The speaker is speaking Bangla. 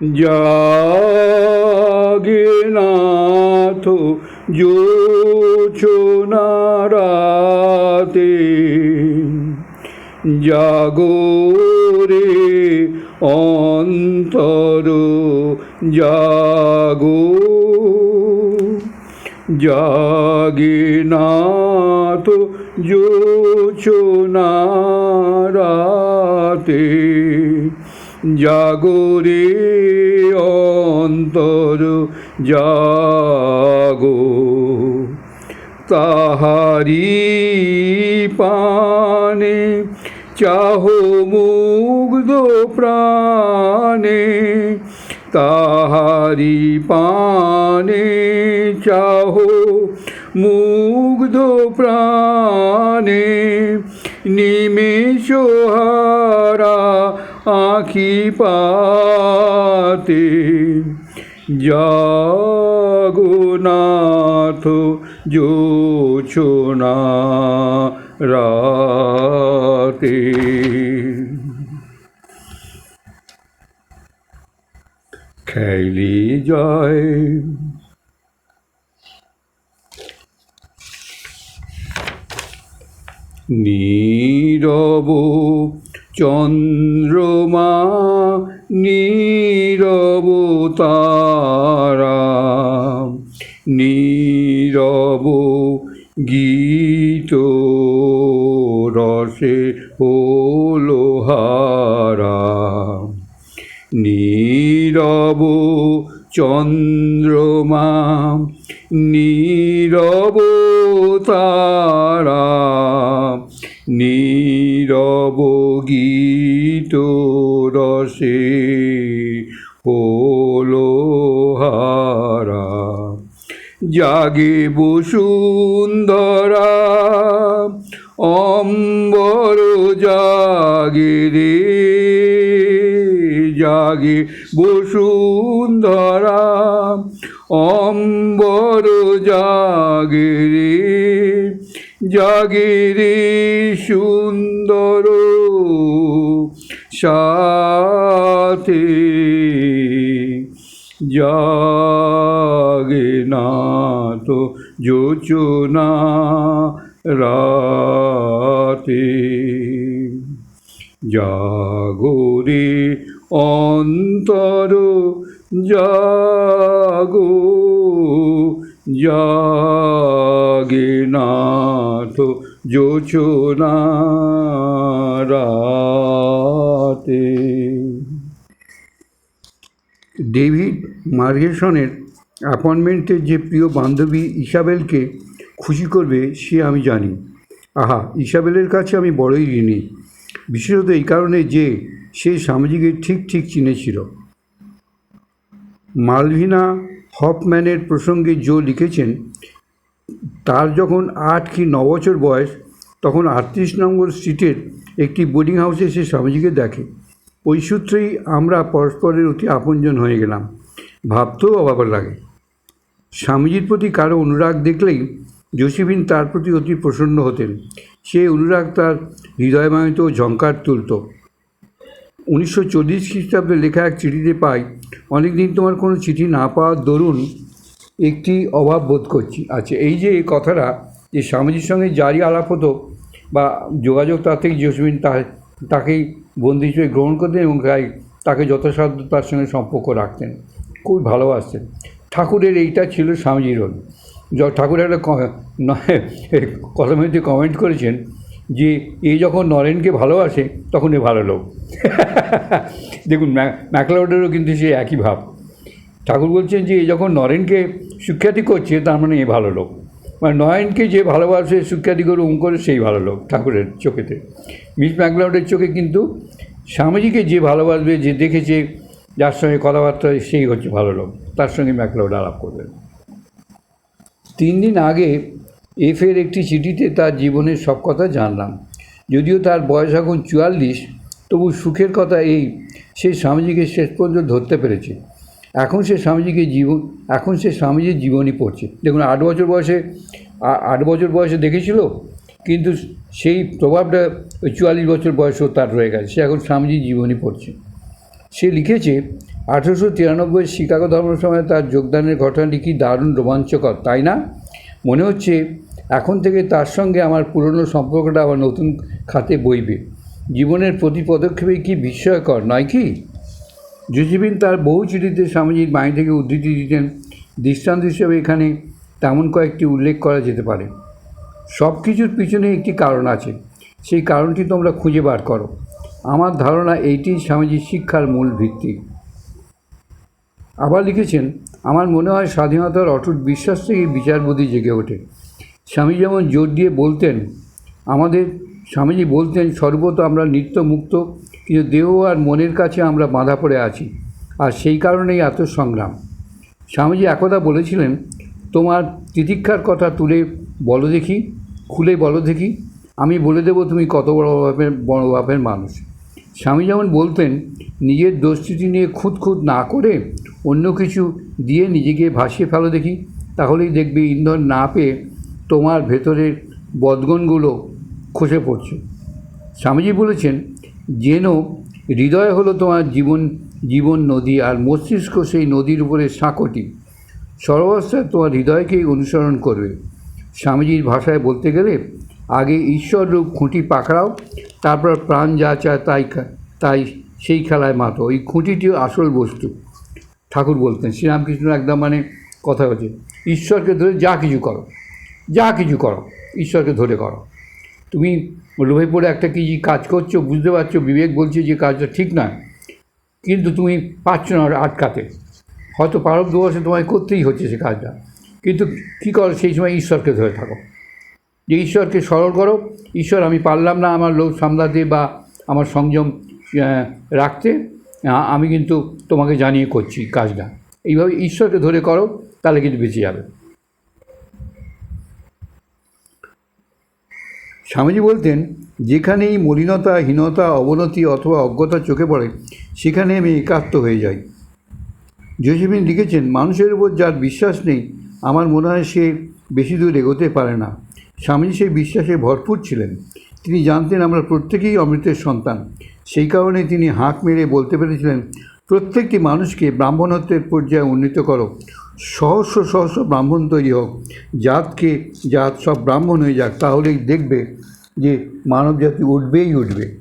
জাগে নাথ জোছনারাতে জাগরে অন্তর জাগো জাগে নাথ জোছনারাতে জাগরে অন্তর জাগো তাহারি পানে চাহ মুগ্ধ প্রাণে তাহারি পানে চাহ মুগ্ধ প্রাণে নিমেষহারা আখি পাতে জাগনাথ জোছনা রাতে। খেলি যায় নীরব চন্দ্রমা নীরব তারা নীরব গীত রসে হলো হারা নীরব চন্দ্রমা গীত রসে হলো হারা জাগে বসুন্ধরা অম্বর জাগে রে। জাগে বসুন্ধরা অম্বর জাগে রে। জাগে রে সুন্দর সাথে জাগে না তো যোচনা রাতে। জাগরে অন্তর জাগো জাগে। না তো যোচনা রাতে ডেভিড মার্গেসনের অ্যাপয়েন্টমেন্টের যে প্রিয় বান্ধবী ইসাবেলকে খুশি করবে, সে আমি জানি। আহা, ইসাবেলের কাছে আমি বড়ই ঋণী। বিশেষত এই কারণে যে সে স্বামীজিকে ঠিক ঠিক চিনেছিল। মালভিনা হফম্যানের প্রসঙ্গে জো লিখেছেন তার যখন আট কি ন বছর বয়স, তখন আটত্রিশ নম্বর স্ট্রিটের একটি বোর্ডিং হাউসে সে স্বামীজিকে দেখে। ওই সূত্রেই আমরা পরস্পরের অতি আপনজন হয়ে গেলাম। ভাবতেও অবাক লাগে। স্বামীজির প্রতি কারও অনুরাগ দেখলেই জোসিফিন তার প্রতি অতি প্রসন্ন হতেন। সে অনুরাগ তার হৃদয়মায়িত ঝঙ্কার তুলত। উনিশশো চল্লিশ খ্রিস্টাব্দে লেখা এক চিঠিতে পাই, অনেকদিন তোমার কোনো চিঠি না পাওয়ার দরুন একটি অভাব বোধ করছি আচ্ছা এই যে এই কথাটা যে স্বামীজির সঙ্গে জারি আলাপ হতো বা যোগাযোগ তাতেই জসমিন তা তাকেই বন্দি হিসেবে গ্রহণ করতেন এবং তাই তাকে যথাসাধ্য তার সঙ্গে সম্পর্ক রাখতেন। খুব ভালোবাসতেন ঠাকুরের এইটা ছিল স্বামীজির রোল। ঠাকুর একটা ক- ন- কলমেতে কমেন্ট করেছেন যে এই যখন নরেনকে ভালোবাসে, তখন এ ভালো লোক। দেখুন, ম্যা- ম্যাকলাউডেরও কিন্তু সে একই ভাব। ঠাকুর বলছেন যে, যখন নরেনকে সুখ্যাতি করছে, তার মানে এ ভালো লোক। মানে নয়নকে যে ভালোবাসে, সুখ্যাতি করে উম করে সেই ভালো লোক ঠাকুরের চোখেতে। মিস ম্যাকলাউডের চোখে কিন্তু স্বামীজিকে যে ভালোবাসবে, যে দেখেছে, যার সঙ্গে কথাবার্তা, সেই হচ্ছে ভালো লোক। তার সঙ্গে ম্যাকলাউড আলাপ করবেন। তিন দিন আগে এফের একটি চিঠিতে তার জীবনের সব কথা জানলাম। যদিও তার বয়স এখন চুয়াল্লিশ, তবু সুখের কথা এই, সে স্বামীজিকে শেষ পর্যন্ত ধরতে পেরেছে। এখন সে স্বামীজিকে জীবন, এখন সে স্বামীজির জীবনী পড়ছে। দেখুন, আট বছর বয়সে আট বছর বয়সে দেখেছিল, কিন্তু সেই প্রভাবটা ওই চুয়াল্লিশ বছর বয়সেও তার রয়ে গেছে। সে এখন স্বামীজির জীবনী পড়ছে। সে লিখেছে, আঠেরোশো তিরানব্বই শিকাগো ধর্মসভায় তার যোগদানের ঘটনাটি কি দারুণ রোমাঞ্চকর, তাই না? মনে হচ্ছে, এখন থেকে তার সঙ্গে আমার পুরনো সম্পর্কটা আবার নতুন খাতে বইবে। জীবনের প্রতি পদক্ষেপে কি বিস্ময়কর, নয় কি? জোসেফিন তার বহু চিঠিতে স্বামীজির বাণী থেকে উদ্ধৃতি দিতেন। দৃষ্টান্ত হিসেবে এখানে তেমন কয়েকটি উল্লেখ করা যেতে পারে। সব কিছুর পিছনে একটি কারণ আছে। সেই কারণটি তোমরা খুঁজে বার করো। আমার ধারণা এইটি স্বামীজির শিক্ষার মূল ভিত্তি। আবার লিখেছেন, আমার মনে হয় স্বাধীনতার অটুট বিশ্বাস থেকে বিচারবোধী জেগে ওঠে। স্বামী যেমন জোর দিয়ে বলতেন, আমাদের স্বামীজি বলতেন সর্বত আমরা নিত্য মুক্ত কিন্তু দেহ আর মনের কাছে আমরা বাঁধা পড়ে আছি, আর সেই কারণেই এত সংগ্রাম স্বামীজি একদা বলেছিলেন, তোমার তিতিক্ষার কথা তুলে বলো দেখি, খুলে বলো দেখি, আমি বলে দেবো তুমি কত বড় বাপের বড় বাপের মানুষ। স্বামী যেমন বলতেন, নিজের দোষটি নিয়ে খুঁত খুঁত না করে অন্য কিছু দিয়ে নিজেকে ভাসিয়ে ফেলো দেখি, তাহলেই দেখবে ইন্ধন না পেয়ে তোমার ভেতরের বদগুণগুলো খসে পড়ছে। স্বামীজি বলেছেন, যেন হৃদয় হলো তোমার জীবন জীবন নদী আর মস্তিষ্ক সেই নদীর উপরে সাঁকটি। সর্বাবস্থায় তোমার হৃদয়কেই অনুসরণ করবে। স্বামীজির ভাষায় বলতে গেলে, আগে ঈশ্বর রূপ খুঁটি পাকড়াও, তারপর প্রাণ যা চায় তাই তাই সেই খেলায় মাতো। ওই খুঁটিটি আসল বস্তু। ঠাকুর বলতেন, শ্রীরামকৃষ্ণ একদম মানে কথা হচ্ছে, ঈশ্বরকে ধরে যা কিছু করো, যা কিছু করো, ঈশ্বরকে ধরে করো। তুমি লোভে পড়ে একটা কি কাজ করছ? বুঝতে পারছ? বিবেক বলছে যে কাজটা ঠিক নয়। কিন্তু তুমি পারছ না আটকাতে। হয়তো পারব দোষে তোমায় করতেই হচ্ছে সে কাজটা। কিন্তু কী করো, সেই সময় ঈশ্বরকে ধরে থাকো। যে ঈশ্বরকে স্মরণ করো। ঈশ্বর, আমি পারলাম না আমার লোভ সামলাতে বা আমার সংযম রাখতে। আমি কিন্তু তোমাকে জানিয়ে করছি কাজটা। এইভাবে ঈশ্বরকে ধরে করো, তাহলে কিন্তু বেঁচে যাবে। স্বামীজি বলতেন, যেখানেই মলিনতা হীনতা অবনতি অথবা অজ্ঞতা চোখে পড়ে, সেখানে আমি একাত্ম হয়ে যাই। জোসেফিন লিখেছেন, মানুষের উপর যার বিশ্বাস নেই, আমার মনে হয় সে বেশি দূর এগোতে পারে না। স্বামীজি সেই বিশ্বাসে ভরপুর ছিলেন। তিনি জানতেন, আমরা প্রত্যেকেই অমৃতের সন্তান। সেই কারণে তিনি হাঁক মেরে বলতে পেরেছিলেন, প্রত্যেকটি মানুষকে ব্রাহ্মণত্বের পর্যায়ে উন্নীত করো। সহস্র সহস্র ব্রাহ্মণ তৈরি হোক, জাতকে জাত সব ব্রাহ্মণ হয়ে যাক, তাহলেই দেখবে যে মানব জাতি উঠবেই উঠবে।